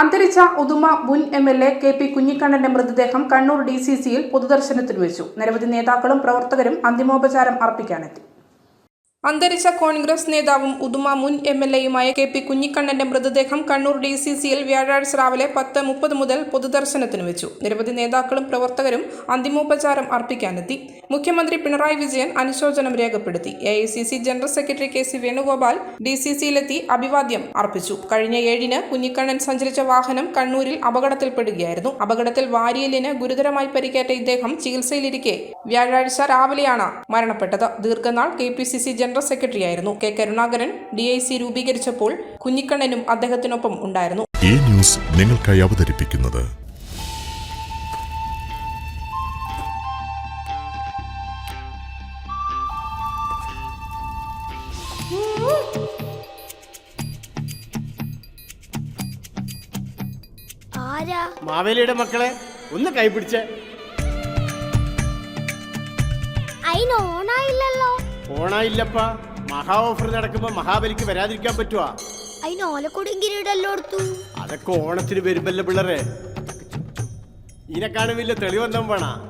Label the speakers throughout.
Speaker 1: അന്തരിച്ച ഉദുമ മുൻ M L A K P കുഞ്ഞിക്കണ്ണന്റെ മൃതദേഹം കണ്ണൂർ ഡി സി സിയിൽ പൊതുദർശനത്തിന് വെച്ചു. നിരവധി നേതാക്കളും പ്രവർത്തകരും അന്തിമോപചാരം അർപ്പിക്കാനെത്തി. അന്തരിച്ച കോൺഗ്രസ് നേതാവും ഉദുമ മുൻ എം എൽ എയുമായ കെ പി കുഞ്ഞിക്കണ്ണന്റെ മൃതദേഹം കണ്ണൂർ ഡി സി സിയിൽ വ്യാഴാഴ്ച രാവിലെ പത്ത് മുപ്പത് മുതൽ പൊതുദർശനത്തിന് വെച്ചു. നിരവധി നേതാക്കളും പ്രവർത്തകരും അന്തിമോപചാരം അർപ്പിക്കാനെത്തി. മുഖ്യമന്ത്രി പിണറായി വിജയൻ അനുശോചനം രേഖപ്പെടുത്തി. A general secretary K C Venugopal D C സിയിലെത്തി അഭിവാദ്യം അർപ്പിച്ചു. കഴിഞ്ഞ ഏഴിന് കുഞ്ഞിക്കണ്ണൻ സഞ്ചരിച്ച വാഹനം കണ്ണൂരിൽ അപകടത്തിൽപ്പെടുകയായിരുന്നു. അപകടത്തിൽ വാരിയലിന് ഗുരുതരമായി പരിക്കേറ്റ ഇദ്ദേഹം ചികിത്സയിലിരിക്കെ വ്യാഴാഴ്ച രാവിലെയാണ് മരണപ്പെട്ടത്. ദീർഘനാൾ K P C C general സെക്രട്ടറിയായിരുന്നു K Karunakaran. D I C രൂപീകരിച്ചപ്പോൾ കുഞ്ഞിക്കണ്ണനും അദ്ദേഹത്തിനൊപ്പം ഉണ്ടായിരുന്നു.
Speaker 2: ഈ ന്യൂസ് നിങ്ങൾക്കായി അവതരിപ്പിക്കുന്നത്
Speaker 3: ആരാ?
Speaker 4: മാവേലിയുടെ മക്കളെ ഒന്ന് കൈപിടിച്ച്
Speaker 3: ഓണായില്ലല്ലോ.
Speaker 4: ഓണായില്ലപ്പാ. മഹാ ഓഫർ നടക്കുമ്പോ മഹാബലിക്ക് വരാതിരിക്കാൻ പറ്റുവാ.
Speaker 3: അതിന് എടുത്തു
Speaker 4: അതൊക്കെ ഓണത്തിന് വരുമ്പല്ലേ പിള്ളേരെ. ഇതിനെക്കാളും വലിയ തെളിവെന്താ വേണ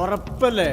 Speaker 4: ഉറപ്പല്ലേ?